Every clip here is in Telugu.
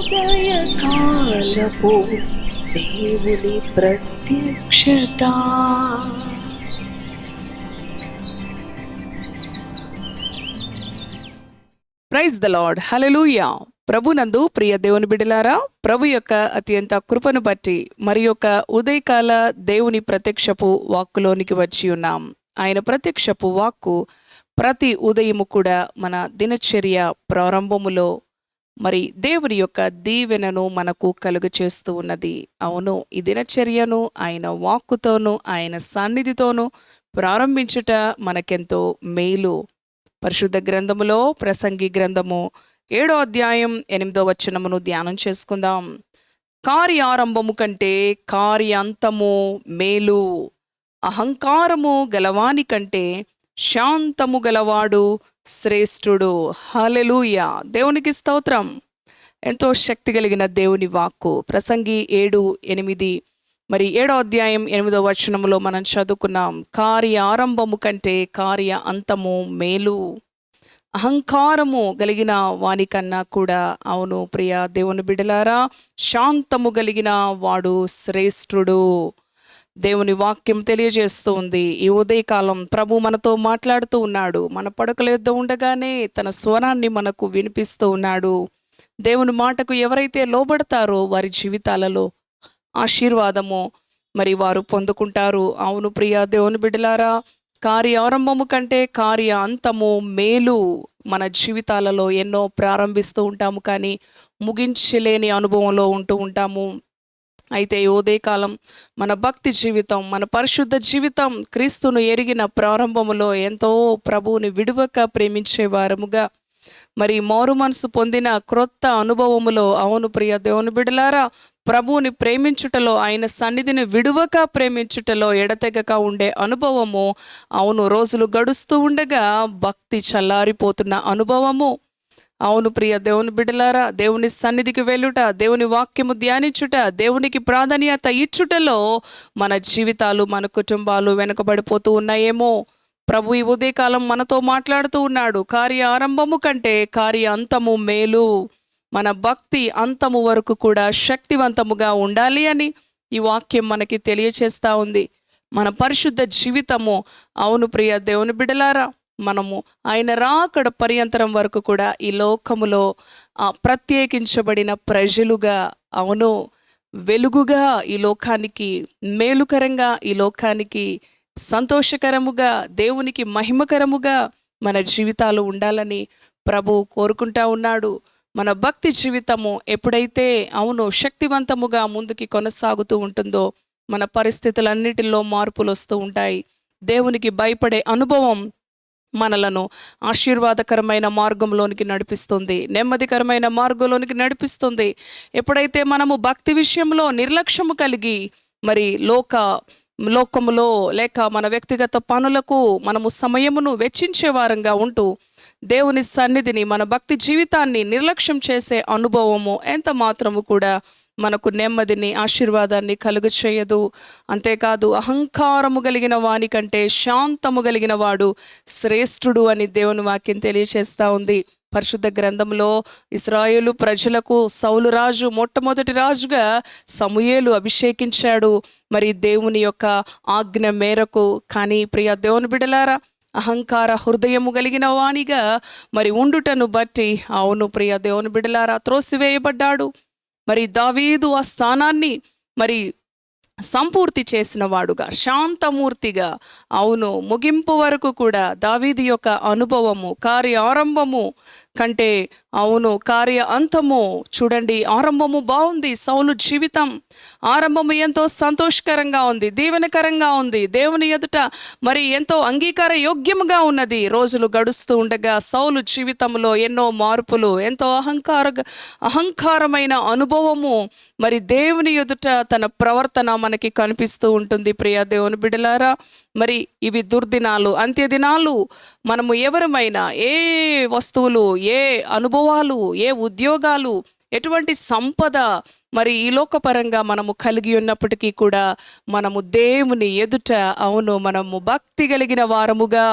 ఉదయకాలపు దేవుని ప్రత్యక్షత. ప్రైజ్ ద లార్డ్ హలెలూయా ప్రభునందు ప్రియ దేవుని బిడలారా ప్రభు యొక్క అత్యంత కృపను బట్టి మరి యొక్క ఉదయకాల దేవుని ప్రత్యక్షపు వాక్కులోనికి వచ్చి ఉన్నాం. ఆయన ప్రత్యక్షపు వాక్కు ప్రతి ఉదయము కూడా మన దినచర్య ప్రారంభములో మరి దేవుని యొక్క దీవెనను మనకు కలుగ చేస్తూ ఉన్నది. అవును ఈ దినచర్యను ఆయన వాక్కుతోనూ ఆయన సన్నిధితోనూ ప్రారంభించుట మనకెంతో మేలు. పరిశుద్ధ గ్రంథములో ప్రసంగి గ్రంథము ఏడో అధ్యాయం ఎనిమిదో వచనమును ధ్యానం చేసుకుందాం. కార్యారంభము కంటే కార్యాంతము మేలు. అహంకారము గలవాని కంటే శాంతము గలవాడు శ్రేష్ఠుడు. హలెలూయ దేవునికి స్తోత్రం. ఎంతో శక్తి కలిగిన దేవుని వాక్కు. ప్రసంగి ఏడు ఎనిమిది. మరి ఏడో అధ్యాయం ఎనిమిదో వచనంలో మనం చదువుకున్నాం కార్య ఆరంభము కంటే కార్య అంతము మేలు. అహంకారము కలిగిన వానికన్నా కూడా అవును ప్రియ దేవుని బిడలారా శాంతము కలిగిన వాడు శ్రేష్ఠుడు. దేవుని వాక్యం తెలియజేస్తూ ఉంది. ఈ ఉదయకాలం ప్రభు మనతో మాట్లాడుతూ ఉన్నాడు. మన పడకల యొద్ద ఉండగానే తన స్వరాన్ని మనకు వినిపిస్తూ ఉన్నాడు. దేవుని మాటకు ఎవరైతే లోబడతారో వారి జీవితాలలో ఆశీర్వాదము మరి వారు పొందుకుంటారు. అవును ప్రియ దేవుని బిడ్డలారా కార్య ఆరంభము కంటే కార్య అంతము మేలు మన జీవితాలలో ఎన్నో ప్రారంభిస్తూ ఉంటాము. కానీ ముగించలేని అనుభవంలో ఉంటూ ఉంటాము. అయితే ఈ ఉదయకాలం మన భక్తి జీవితం మన పరిశుద్ధ జీవితం క్రీస్తును ఎరిగిన ప్రారంభములో ఎంతో ప్రభువుని విడువక ప్రేమించే వారముగా. మరి మారు మనసు పొందిన క్రొత్త అనుభవములో అవును ప్రియ దేవుని బిడలారా ప్రభువుని ప్రేమించుటలో ఆయన సన్నిధిని విడువక ప్రేమించుటలో ఎడతెగక ఉండే అనుభవము అవును రోజులు గడుస్తూ ఉండగా భక్తి చల్లారిపోతున్న అనుభవము. అవును ప్రియ దేవుని బిడలారా దేవుని సన్నిధికి వెళ్ళుట దేవుని వాక్యము ధ్యానించుట దేవునికి ప్రాధాన్యత ఇచ్చుటలో మన జీవితాలు మన కుటుంబాలు వెనుకబడిపోతూ ఉన్నాయేమో. ప్రభు ఈ ఉదయకాలం మనతో మాట్లాడుతూ ఉన్నాడు. కార్య ఆరంభము కంటే కార్య అంతము మేలు. మన భక్తి అంతము వరకు కూడా శక్తివంతముగా ఉండాలి అని ఈ వాక్యం మనకి తెలియచేస్తా ఉంది. మన పరిశుద్ధ జీవితము అవును ప్రియ దేవుని బిడలారా మనము ఆయన రాకడ పర్యంతరం వరకు కూడా ఈ లోకములో ప్రత్యేకించబడిన ప్రజలుగా అవును వెలుగుగా ఈ లోకానికి మేలుకరంగా ఈ లోకానికి సంతోషకరముగా దేవునికి మహిమకరముగా మన జీవితాలు ఉండాలని ప్రభు కోరుకుంటా ఉన్నాడు. మన భక్తి జీవితము ఎప్పుడైతే అవును శక్తివంతముగా ముందుకి కొనసాగుతూ ఉంటుందో మన పరిస్థితులన్నిటిలో మార్పులు వస్తూ ఉంటాయి. దేవునికి భయపడే అనుభవం మనలను ఆశీర్వాదకరమైన మార్గంలోనికి నడిపిస్తుంది నెమ్మదికరమైన మార్గంలోనికి నడిపిస్తుంది. ఎప్పుడైతే మనము భక్తి విషయంలో నిర్లక్ష్యము కలిగి మరి లోక లోకములో లేక మన వ్యక్తిగత పనులకు మనము సమయమును వెచ్చించే వారంగా ఉంటూ దేవుని సన్నిధిని మన భక్తి జీవితాన్ని నిర్లక్ష్యం చేసే అనుభవము ఎంత మాత్రము కూడా మనకు నెమ్మదిని ఆశీర్వాదాన్ని కలుగు చేయదు అంతేకాదు అహంకారము కలిగిన వాని కంటే శాంతము కలిగిన వాడు శ్రేష్ఠుడు అని దేవుని వాక్యం తెలియచేస్తూ ఉంది. పరిశుద్ధ గ్రంథంలో ఇస్రాయేలు ప్రజలకు సౌలు రాజు మొట్టమొదటి రాజుగా సమూయేలు అభిషేకించాడు. మరి దేవుని యొక్క ఆజ్ఞ మేరకు కానీ ప్రియ దేవుని బిడలారా అహంకార హృదయము కలిగిన వానిగా మరి ఉండుటను బట్టి అవును ప్రియ దేవుని బిడలారా త్రోసివేయబడ్డాడు. మరి దావీదు ఆ స్థానాన్ని మరి సంపూర్తి చేసిన వాడుగా శాంతమూర్తిగా. అవును ముగింపు వరకు కూడా దావీది యొక్క అనుభవము కార్య ఆరంభము కంటే అవును కార్య అంతము చూడండి ఆరంభము బాగుంది సౌలు జీవితం ఆరంభము ఎంతో సంతోషకరంగా ఉంది దీవెనకరంగా ఉంది. దేవుని ఎదుట మరి ఎంతో అంగీకార యోగ్యముగా ఉన్నది. రోజులు గడుస్తూ ఉండగా సౌలు జీవితంలో ఎన్నో మార్పులు ఎంతో అహంకార అహంకారమైన అనుభవము మరి దేవుని ఎదుట తన ప్రవర్తన మనకి కనిపిస్తూ ఉంటుంది. ప్రియ దేవుని బిడలారా మరి ఇవి దుర్దినాలు అంత్యదినాలు మనము ఎవరమైనా ఏ వస్తువులు ఏ అనుభవాలు ఏ ఉద్యోగాలు ఎటువంటి సంపద మరి ఈ లోకపరంగా మనము కలిగి ఉన్నప్పటికీ కూడా మనము దేవుని ఎదుట అవును మనము భక్తి కలిగిన వారముగా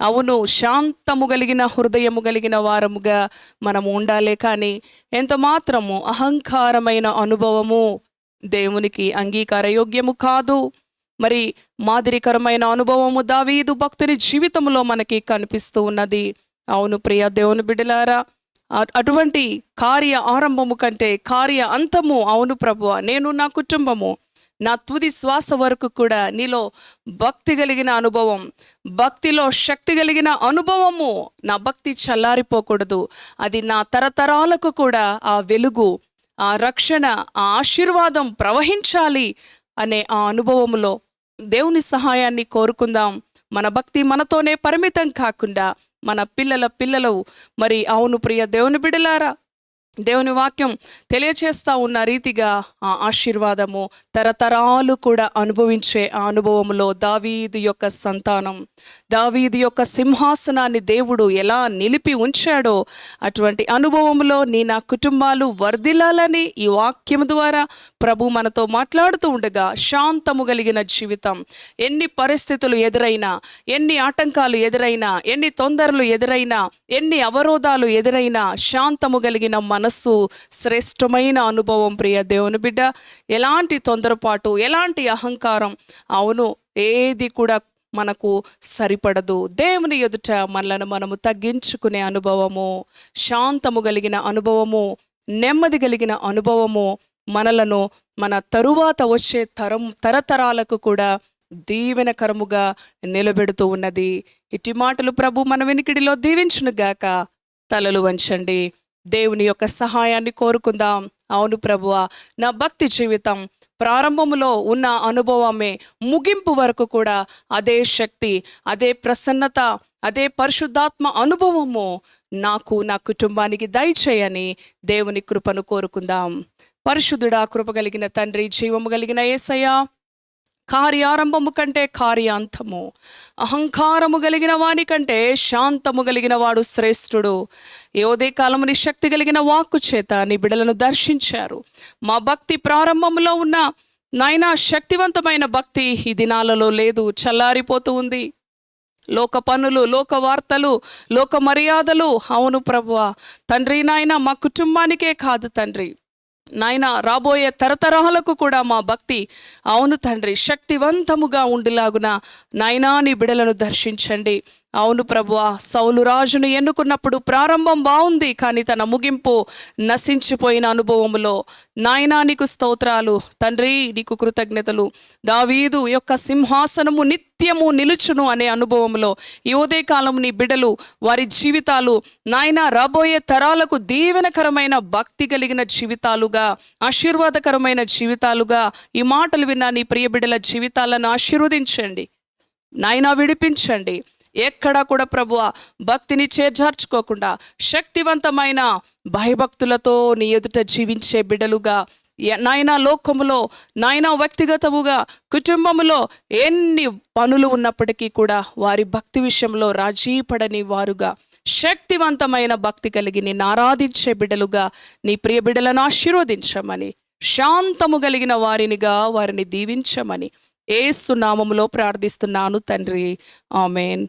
అవును శాంతము కలిగిన హృదయము కలిగిన వారముగా మనము ఉండాలి కానీ ఎంత మాత్రము అహంకారమైన అనుభవము దేవునికి అంగీకారయోగ్యము కాదు. మరి మాదిరికరమైన అనుభవము దావీదు భక్తుని జీవితంలో మనకి కనిపిస్తూ ఉన్నది. అవును ప్రియ దేవుని బిడ్డలారా అటువంటి కార్య ఆరంభము కంటే కార్య అంతము అవును ప్రభువ. నేను నా కుటుంబము నా తుది శ్వాస వరకు కూడా నీలో భక్తి కలిగిన అనుభవం భక్తిలో శక్తి కలిగిన అనుభవము నా భక్తి చల్లారిపోకూడదు. అది నా తరతరాలకు కూడా ఆ వెలుగు ఆ రక్షణ ఆ ఆశీర్వాదం ప్రవహించాలి అనే ఆ అనుభవములో దేవుని సహాయాన్ని కోరుకుందాం. మన భక్తి మనతోనే పరిమితం కాకుండా మన పిల్లల పిల్లలు మరి అవును ప్రియ దేవుని బిడలారా దేవుని వాక్యం తెలియచేస్తూ ఉన్న రీతిగా ఆ ఆశీర్వాదము తరతరాలు కూడా అనుభవించే ఆ అనుభవంలో దావీదు యొక్క సంతానం దావీదు యొక్క సింహాసనాన్ని దేవుడు ఎలా నిలిపి ఉంచాడో అటువంటి అనుభవంలో నీ నా కుటుంబాలు వర్ధిల్లాలని ఈ వాక్యం ద్వారా ప్రభు మనతో మాట్లాడుతూ ఉండగా శాంతము కలిగిన జీవితం. ఎన్ని పరిస్థితులు ఎదురైనా ఎన్ని ఆటంకాలు ఎదురైనా ఎన్ని తొందరలు ఎదురైనా ఎన్ని అవరోధాలు ఎదురైనా శాంతము కలిగిన మన మనస్సు శ్రేష్టమైన అనుభవం ప్రియ దేవుని బిడ్డ. ఎలాంటి తొందరపాటు ఎలాంటి అహంకారం అవును ఏది కూడా మనకు సరిపడదు. దేవుని ఎదుట మనలను మనము తగ్గించుకునే అనుభవము శాంతము కలిగిన అనుభవము నెమ్మది కలిగిన అనుభవము మనలను మన తరువాత వచ్చే తరం తరతరాలకు కూడా దీవెనకరముగా నిలబెడుతూ ఉన్నది. ఇటు మాటలు ప్రభు మన వెనికిడిలో దీవించునుగాక. తలలు వంచండి. దేవుని యొక్క సహాయాన్ని కోరుకుందాం. అవును ప్రభువ నా భక్తి జీవితం ప్రారంభములో ఉన్న అనుభవమే ముగింపు వరకు కూడా అదే శక్తి అదే ప్రసన్నత అదే పరిశుద్ధాత్మ అనుభవము నాకు నా కుటుంబానికి దయచేయని దేవుని కృపను కోరుకుందాం. పరిశుద్ధుడా కృప కలిగిన తండ్రి జీవము కలిగిన ఏసయ్యా కార్యారంభము కంటే కార్యాంతము. అహంకారము కలిగిన వాని కంటే శాంతము కలిగిన వాడు శ్రేష్ఠుడు. యోదే కాలముని శక్తి కలిగిన వాక్కు చేత నీ బిడలను దర్శించారు. మా భక్తి ప్రారంభంలో ఉన్న నాయనా శక్తివంతమైన భక్తి ఈ దినాలలో లేదు చల్లారిపోతూ ఉంది. లోక పనులు లోక వార్తలు లోక మర్యాదలు అవును ప్రభువ తండ్రి నాయన మా కుటుంబానికే కాదు తండ్రి. నాయన రాబోయే తరతరాలకు కూడా మా భక్తి అవును తండ్రి శక్తివంతముగా ఉండిలాగున. నాయనా నీ బిడలను దర్శించండి. అవును ప్రభువా సౌలు రాజును ఎన్నుకున్నప్పుడు ప్రారంభం బాగుంది కానీ తన ముగింపు నశించిపోయిన అనుభవములో నాయనా నీకు స్తోత్రాలు. తండ్రి నీకు కృతజ్ఞతలు. దావీదు యొక్క సింహాసనము నిత్యము నిలుచును అనే అనుభవంలో ఈ ఉదయకాలం నీ బిడలు వారి జీవితాలు నాయన రాబోయే తరాలకు దీవెనకరమైన భక్తి కలిగిన జీవితాలుగా ఆశీర్వాదకరమైన జీవితాలుగా ఈ మాటలు విన్న నీ ప్రియ బిడల జీవితాలను ఆశీర్వదించండి. నాయనా విడిపించండి. ఎక్కడా కూడా ప్రభువ భక్తిని చేజార్చుకోకుండా శక్తివంతమైన భయభక్తులతో నీ ఎదుట జీవించే బిడలుగా నాయన లోకములో నాయన వ్యక్తిగతముగా కుటుంబములో ఎన్ని పనులు ఉన్నప్పటికీ కూడా వారి భక్తి విషయంలో రాజీ పడని వారుగా శక్తివంతమైన భక్తి కలిగి నిన్ను ఆరాధించే బిడ్డలుగా నీ ప్రియ బిడ్డలను ఆశీర్వదించమని శాంతము కలిగిన వారినిగా వారిని దీవించమని ఏ నామములో ప్రార్థిస్తున్నాను తండ్రి. Amen.